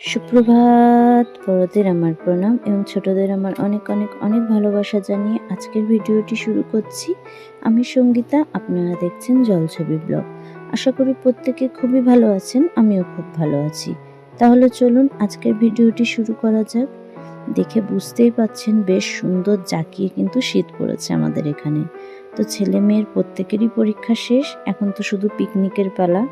সুপ্রভাত, বড়দের আমার প্রণাম এবং ছোটদের আমার অনেক অনেক অনেক ভালোবাসা জানিয়ে আজকের ভিডিওটি শুরু করছি। আমি সঙ্গীতা, আপনারা দেখছেন জলছবি ব্লগ। আশা করি প্রত্যেকে খুবই ভালো আছেন, আমিও খুব ভালো আছি। তাহলে চলুন আজকের ভিডিওটি শুরু করা যাক। দেখে বুঝতেই পাচ্ছেন বেশ সুন্দর জাকিয়ে কিন্তু শীত পড়েছে আমাদের এখানে। তো ছেলে মেয়ের প্রত্যেকেরই পরীক্ষা শেষ, এখন তো শুধু পিকনিকের পালা।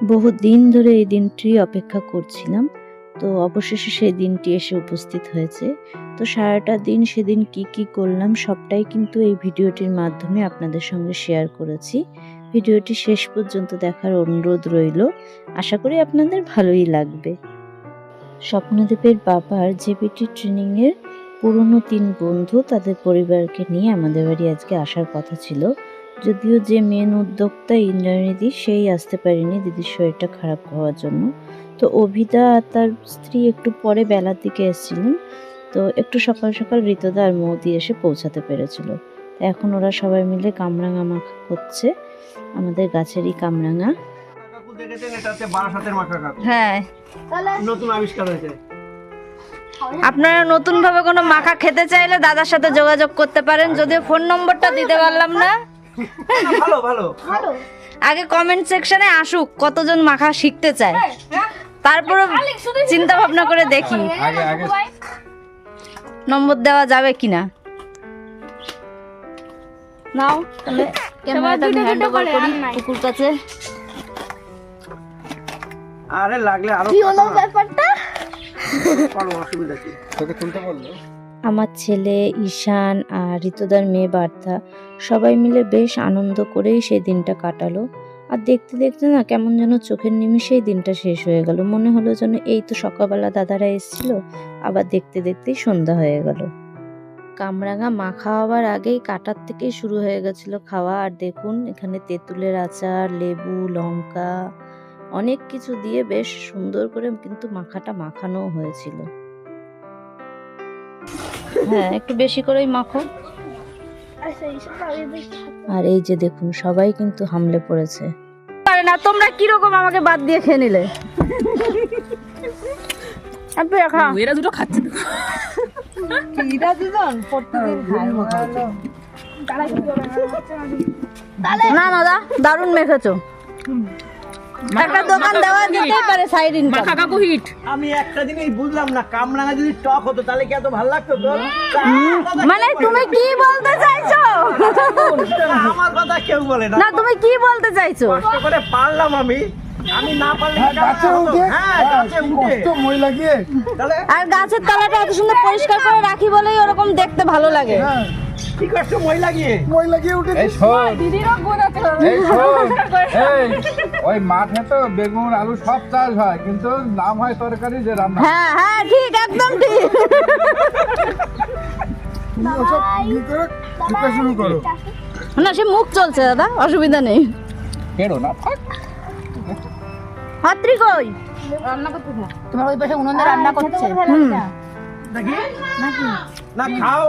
বহু দিন ধরে এই দিনটি অপেক্ষা করছিলাম। তো অবশেষে সেই দিনটি এসে উপস্থিত হয়েছে। তো সারাটা দিন সেদিন কি কি করলাম সবটাই কিন্তু এই ভিডিওটির মাধ্যমে আপনাদের সঙ্গে শেয়ার করেছি। ভিডিওটি শেষ পর্যন্ত দেখার অনুরোধ রইল। আশা করি আপনাদের ভালোই লাগবে। স্বপ্নদেবের বাবার জেপিটি ট্রেনিংয়ের পুরনো তিন বন্ধু তাদের পরিবারকে নিয়ে আমাদের বাড়ি আজকে আসার কথা ছিল। যদিও যে মেন উদ্যোক্তা ইন্দ্রাণীদি সেই আসতে পারেনি দিদির শরীরটা খারাপ হওয়ার জন্য। তো অভিদা আর তার স্ত্রী একটু পরে বেলার দিকে এসেছিলেন। তো একটু সকাল সকাল ঋতদা আর মৌদি এসে পৌঁছাতে পেরেছিল। এখন ওরা সবাই মিলে কামরাঙা মাখা করছে। আমাদের গাছেরই কামরাঙা। হ্যাঁ। নতুন আবিষ্কার হয়েছে। আপনারা নতুন ভাবে কোনো মাখা খেতে চাইলে দাদার সাথে যোগাযোগ করতে পারেন। যদিও ফোন নম্বরটা দিতে পারলাম না। ভালো ভালো। আগে কমেন্ট সেকশনে আসুক কতজন মাখা শিখতে চায়। তারপরে চিন্তা ভাবনা করে দেখি। নম্বর দেওয়া যাবে কিনা? নাও তাহলে ক্যামেরাটা আমি হ্যান্ড ওভার করি কুকুর কাছে। আরে লাগলে আরও কি হলো ব্যাপারটা? পারো অসুবিধা কি? আমার ছেলে ঈশান আর ঋতুদার মেয়ে বার্তা, সবাই মিলে বেশ আনন্দ করেই সেই দিনটা কাটালো। আর দেখতে দেখতে না কেমন যেন চোখের নিমিষেই দিনটা শেষ হয়ে গেল। মনে হলো যেন এই তো সকালবেলা দাদারা এসেছিল, আবার দেখতে দেখতেই সন্ধ্যা হয়ে গেল। কামরাঙা মাখা হওয়ার আগেই কাটার থেকেই শুরু হয়ে গেছিল খাওয়া। আর দেখুন, এখানে তেঁতুলের আচার, লেবু, লঙ্কা, অনেক কিছু দিয়ে বেশ সুন্দর করে কিন্তু মাখাটা মাখানোও হয়েছিল। হ্যাঁ একটু বেশি করেই মাখো। আচ্ছা আর এই যে দেখুন সবাই কিন্তু হামলে পড়েছে। পারে না তোমরা কীরকম আমাকে বাদ দিয়ে খেয়ে নিলে? এরা দুটো খাচ্ছে তো। না না দা দারুণ মেখেছো। একটা দোকান দেওয়া যেতেই পারে সাইড ইনকাম মাখা কাকু হিট। আমি একটা জিনিস বুঝলাম না কামরাঙা যদি টক হতো তাহলে কি এত ভালো লাগতো তোর? মানে তুমি কি বলতে চাইছো? আমার কথা কেউ বলে না। না তুমি কি বলতে চাইছো? কষ্ট করে পারলাম আমি। আমি না পারলে গাছে উঠে হ্যাঁ গাছে উঠে। তাহলে আর গাছের তলাটা এত সুন্দর পরিষ্কার করে রাখি বলেই ওরকম দেখতে ভালো লাগে। কি কষ্ট মই লাগিয়ে। এই শোন। এই শোন। এই ওই মাঠে তো বেগুন আলু সব চাষ হয় কিন্তু নাম হয় তরকারি যে রান্না। হ্যাঁ হ্যাঁ ঠিক একদম ঠিক। না সে মুখ চলছে দাদা অসুবিধা নেই। কেড়ো না। হাত্রি কই? তোমার ওই পাশে উনুনে রান্না করছে। হুম। না খাও।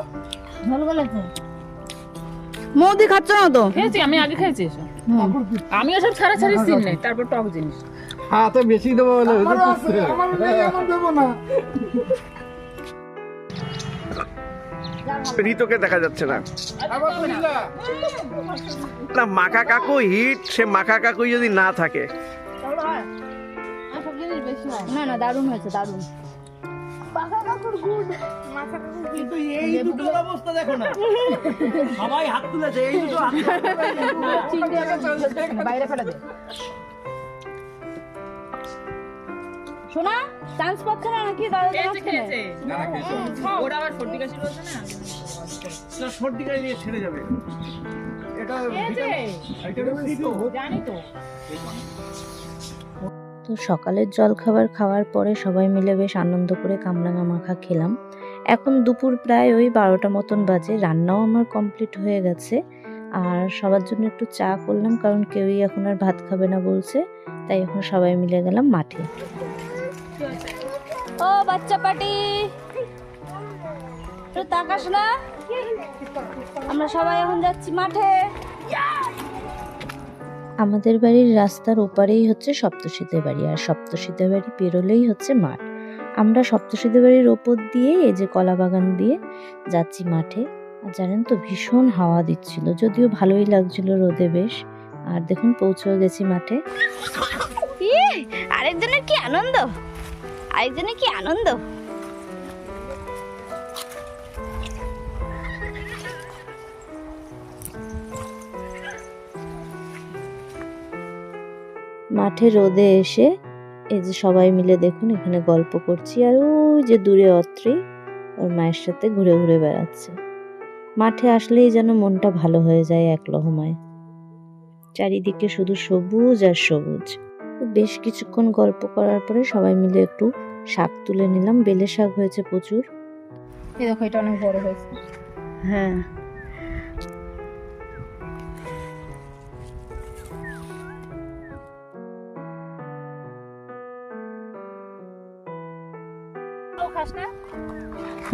মৌদি খাচ্ছ না তো? খেয়েছি আমি আগে খেয়েছি এসব। আমি ছাড়া ছাড়ি সিন নেই তারপর টক জিনিস। হাতে বেশি দেবো বলে। ঋতুকে দেখা যাচ্ছে না। না মাখা কাকু হিট সে মাখা কাকুই যদি না থাকে। না না দারুণ হয়েছে দারুণ। কিন্তু এই দুটোর অবস্থা দেখো না। সবাই হাত তুলেছে এই দুটো হাত বাইরে ফেলে দে। শোনা চান্স পাচ্ছে না নাকি? দাদা খেয়েছে খেয়েছে না, না, খেয়েছে। ওরা আবার সর্দি কাশি রয়েছে না? না, সর্দি কাশি দিয়ে ছেড়ে যাবে। এটা জানি তো। তো সকালের জলখাবার খাওয়ার পরে সবাই মিলে বেশ আনন্দ করে কামরাঙা মাখা খেলাম। এখন দুপুর প্রায় ওই বারোটা মতন বাজে, রান্নাও আমার কমপ্লিট হয়ে গেছে। আর সবার জন্য একটু চা করলাম কারণ কেউই এখন আর ভাত খাবে না বলছে, তাই এখন সবাই মিলে গেলাম মাঠে। ও বাচ্চা পাটি তাকাস না। আমরা সবাই এখন যাচ্ছি মাঠে। আমাদের বাড়ির রাস্তার ওপারেই হচ্ছে সপ্তশীতের বাড়ি আর সপ্তশীতের বাড়ি পেরোলেই হচ্ছে মাঠ। আমরা সপ্তশীতের বাড়ির ওপর দিয়ে এই যে কলা বাগান দিয়ে যাচ্ছি মাঠে। আর জানেন তো, ভীষণ হাওয়া দিচ্ছিল, যদিও ভালোই লাগছিল রোদে বেশ। আর দেখুন, পৌঁছেও গেছি মাঠে। আরেকজনের কি আনন্দ? আরেকজনের কি আনন্দ? মাঠে রোদে এসে এই যে সবাই মিলে দেখুন এখানে গল্প করছি আর ওই যে দূরে অত্রি ওর মায়ের সাথে ঘুরে ঘুরে বেড়াচ্ছে। মাঠে আসলেই যেন মনটা ভালো হয়ে যায় এক লহমায়। চারিদিকে শুধু সবুজ আর সবুজ। বেশ কিছুক্ষণ গল্প করার পরে সবাই মিলে একটু শাক তুলে নিলাম। বেলে শাক হয়েছে প্রচুর। এই দেখো এটা অনেক বড় হয়েছে। হ্যাঁ।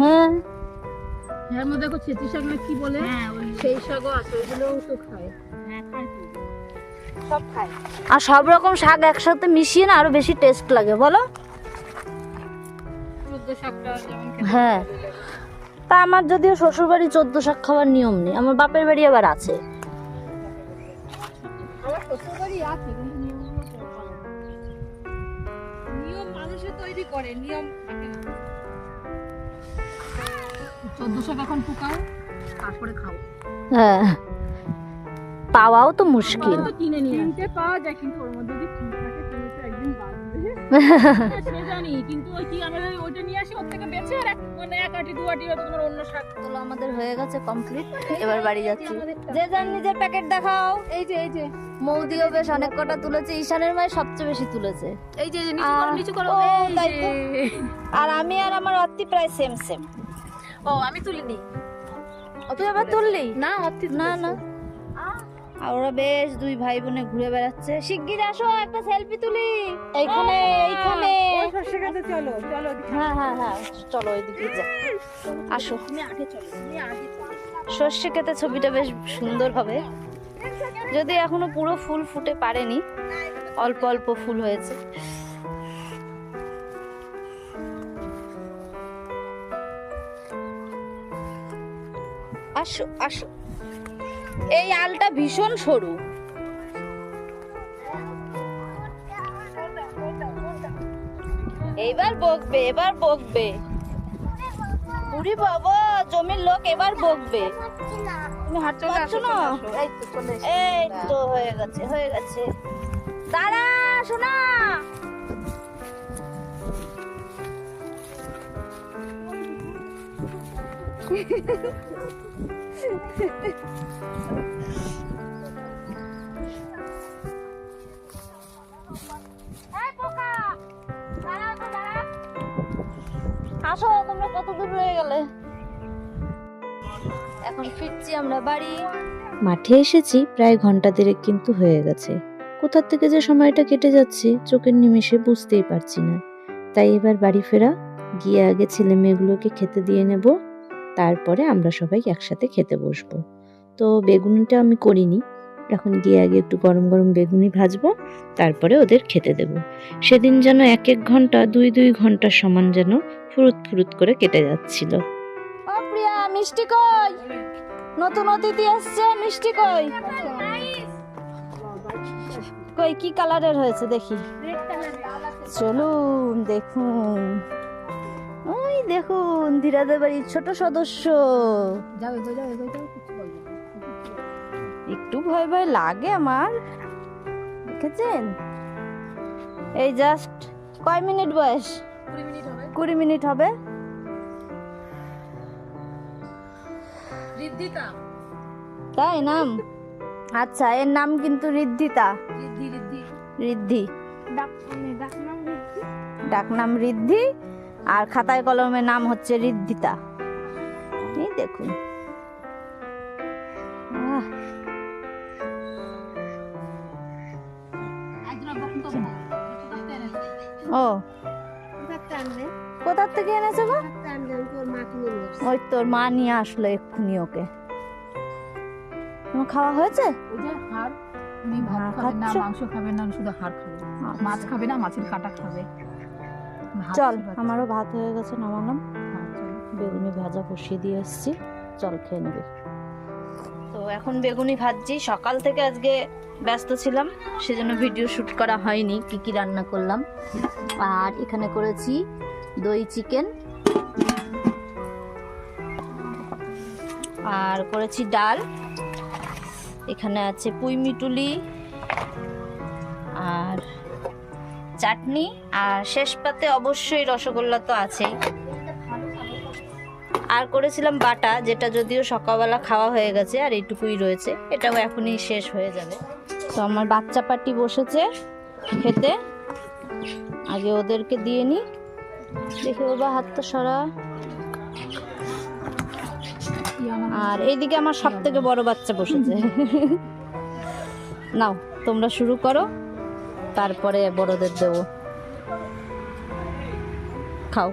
হ্যাঁ এর মধ্যে দেখো ছেচি শাক না কি বলে? সেই শাকও আছে ওইগুলোও তো খায়। সব খায়। আর সব রকম শাক একসাথে মিশিয়ে না আরও বেশি টেস্ট লাগে বলো? হ্যাঁ। তা আমার যদিও শ্বশুর বাড়ি চোদ্দ শাক খাওয়ার নিয়ম নেই আমার বাপের বাড়ি আবার আছে। নিয়ম মানুষে তৈরি করে নিয়ম এখন ফুকাও তারপরে খাও। হ্যাঁ। পাওয়াও তো মুশকিল। কিনে নিয়ে। কিনতে পাওয়া যায় কিন্তু ওর মধ্যে যদি কি থাকে তুমি তো একদিন বাঁচবে। জানি কিন্তু ওই কি আমরা যদি নিয়ে আসি ওর থেকে বেঁচে আর মানে এক আটি দু আটি তোমার অন্য শাক। তোলো আমাদের হয়ে গেছে কমপ্লিট এবার বাড়ি যাচ্ছি। যে যার নিজের প্যাকেট দেখাও। এই যে এই যে। মৌদিও বেশ অনেক কটা তুলেছে। ঈশানের মায়ের সবচেয়ে বেশি তুলেছে। এই যে নিচু করো নিচু করো। আর আমি আর আমার অত্তি প্রায় সেম সেম ও আমি তুলিনি। তুই আবার তুললি? না না না। আর ওরা বেশ দুই ভাই বোনে ঘুরে বেড়াচ্ছে। শিগগির আসো একটা সেলফি তুলি। এইখানে এইখানে। চলো চলো হ্যাঁ হ্যাঁ হ্যাঁ চলো ওইদিকে যা। আসো। আগে চলো সর্ষে খেতে ছবিটা বেশ সুন্দর হবে। যদি এখনও পুরো ফুল ফুটে পারেনি অল্প অল্প ফুল হয়েছে। আসো আসো। এই আলটা ভীষণ সরু। এইবার বকবে এবার বকবে। বুড়ি বাবা জমির লোক এবার বকবে। তুমি হাঁটতে পারছ না? এই তো হয়ে গেছে হয়ে গেছে। দাঁড়া শোনা আসো, তোমরা কত দূর রয়ে গেলে। এখন ফিরছি আমরা বাড়ি। মাঠে এসেছি, প্রায় ঘণ্টা দেড়েক কিন্তু হয়ে গেছে। কোথার থেকে যে সময়টা কেটে যাচ্ছে, চোখের নিমেষে বুঝতেই পারছি না। তাই এবার বাড়ি ফেরা, গিয়ে আগে ছেলে মেয়েগুলোকে খেতে দিয়ে নেব। তারপরে আমরা সবাই একসাথে খেতে বসবো। তো বেগুনটা আমি করিনি। এখন গিয়ে আগে একটু গরম গরম বেগুনি ভাজবো, তারপরে ওদের খেতে দেব। সেদিন যেন এক এক ঘণ্টা, দুই দুই ঘণ্টার সমান যেন ফুরুত ফুরুত করে কেটে যাচ্ছিল। প্রিয়া, মিষ্টি কই? নতুন অতিথি আসছে মিষ্টি কই? কই, কি কালারের হয়েছে দেখি। চলুন, দেখুন। ওই দেখুন ধীরাদের বাড়ির ছোট সদস্য। যাও যাও যাও। একটু ভয় ভয় লাগে আমার। দেখেছেন? এই জাস্ট কয় মিনিট বয়স? কুড়ি মিনিট হবে। তাই নাম? আচ্ছা এর নাম কিন্তু ঋদ্ধিতা। ঋদ্ধি ডাক নাম দিচ্ছি ডাক নাম ঋদ্ধি। আর খাতায় কলমের নাম হচ্ছে ঋদ্ধিতা এই দেখুন? ও। কোথার থেকে এনেছে গো। ওই তোর মা নিয়ে আসলো এক্ষুনি ওকে। খাওয়া হয়েছে? হ্যাঁ, খাবে না মাংস খাবে না শুধু হাড় খাবে। মাছ খাবে না মাছের কাটা খাবে। চল আমারও ভাত হয়ে গেছে নামালাম। হ্যাঁ, বেগুনি ভাজা বসিয়ে দিয়ে এসেছি চল খেয়ে নেবে। তো এখন বেগুনি ভাজছি। সকাল থেকে আজকে ব্যস্ত ছিলাম সেজন্য ভিডিও শ্যুট করা হয়নি কি কি রান্না করলাম। আর এখানে করেছি দই চিকেন। আর করেছি ডাল। এখানে আছে পুঁই মিটুলি। আর চাটনি আর শেষ পাতে অবশ্যই রসগোল্লা তো আছেই। আর করেছিলাম বাটা, যেটা যদিও সকালবেলা খাওয়া হয়ে গেছে আর এইটুকুই রয়েছে, এটাও এখনই শেষ হয়ে যাবে। তো আমার বাচ্চা পাটি বসেছে খেতে। আগে ওদেরকে দিয়ে নি। দেখি বাবা, হাতটা সরা। আর এইদিকে আমার সব থেকে বড় বাচ্চা বসেছে। নাও, তোমরা শুরু করো। তারপরে বড়দের দেবো। খাও।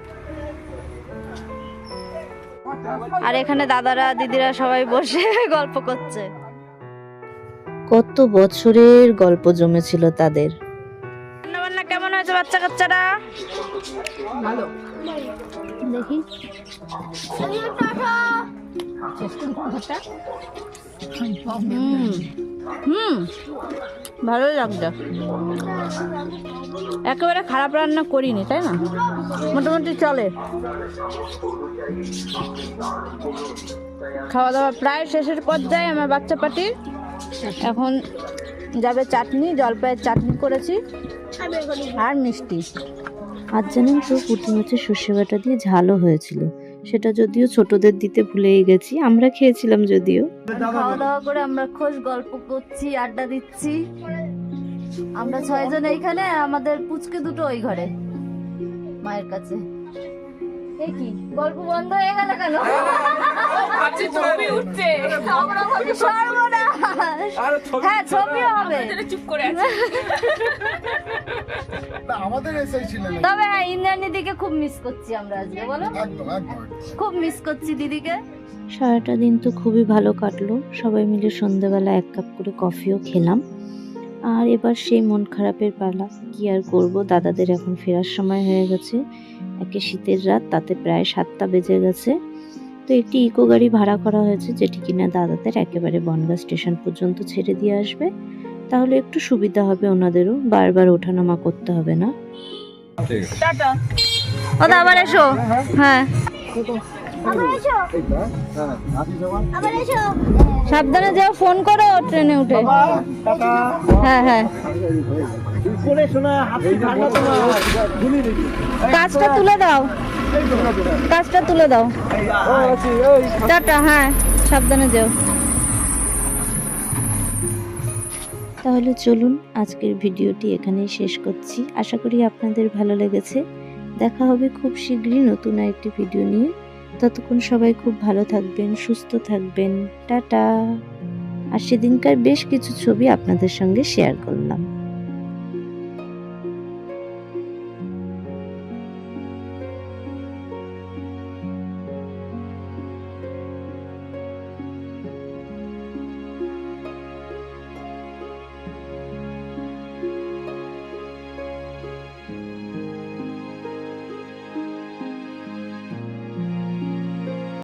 আর এখানে দাদারা দিদিরা সবাই বসে গল্প করছে। কত বছরের গল্প জমেছিল তাদের। রান্না বান্না কেমন হয়েছে বাচ্চা কাচ্চারা ভালো। দেখি। হুম। ভালোই লাগছে। একেবারে খারাপ রান্না করিনি, তাই না? মোটামুটি চলে। খাওয়া দাওয়া প্রায় শেষের পর্যায়ে আমার বাচ্চা পাটির এখন যাবে চাটনি, জলপাইয়ের চাটনি করেছি। আর মিষ্টি। আর জানেন তো, পুঁটি মাছের সর্ষে বাটা দিয়ে ঝালও হয়েছিল। সেটা যদিও ছোটদের দিতে ভুলেই গেছি আমরা খেয়েছিলাম যদিও। খাওয়া দাওয়া করে আমরা খোঁজ গল্প করছি আড্ডা দিচ্ছি। আমরা ছয়জন এইখানে আমাদের পুচকে দুটো ওই ঘরে মায়ের কাছে। গল্প বন্ধ হয়ে গেল কেন? হ্যাঁ ছবিও হবে। চুপ করে আমাদের এসেই তবে হ্যাঁ ইন্দ্রাণী দিকে খুব মিস করছি আমরা আজকে বলো? খুব মিস করছি দিদিকে। সারাটা দিন তো খুবই ভালো কাটলো। সবাই মিলে সন্ধেবেলা এক কাপ করে কফিও খেলাম। আর এবার সেই মন খারাপের পালা কি আর করব? দাদাদের এখন ফেরার সময় হয়ে গেছে। একে শীতের রাত তাতে প্রায় সাতটা বেজে গেছে। তো একটি ইকো গাড়ি ভাড়া করা হয়েছে যেটি কিনা দাদাদের একেবারে বনগা স্টেশন পর্যন্ত ছেড়ে দিয়ে আসবে। তাহলে একটু সুবিধা হবে ওনাদেরও বারবার ওঠানামা করতে হবে না। আবার এসো। হ্যাঁ। সাবধানে যাও ফোন করো ট্রেনে উঠে। হ্যাঁ হ্যাঁ। কাজটা তুলে দাও। কাজটা তুলে দাও। টাটা হ্যাঁ সাবধানে যাও। তাহলে চলুন, আজকের ভিডিওটি এখানেই শেষ করছি। আশা করি আপনাদের ভালো লেগেছে। দেখা হবে খুব শীঘ্রই নতুন আরেকটি ভিডিও নিয়ে। ততক্ষণ সবাই খুব ভালো থাকবেন, সুস্থ থাকবেন। টাটা। আর সেদিনকার বেশ কিছু ছবি আপনাদের সঙ্গে শেয়ার করলাম।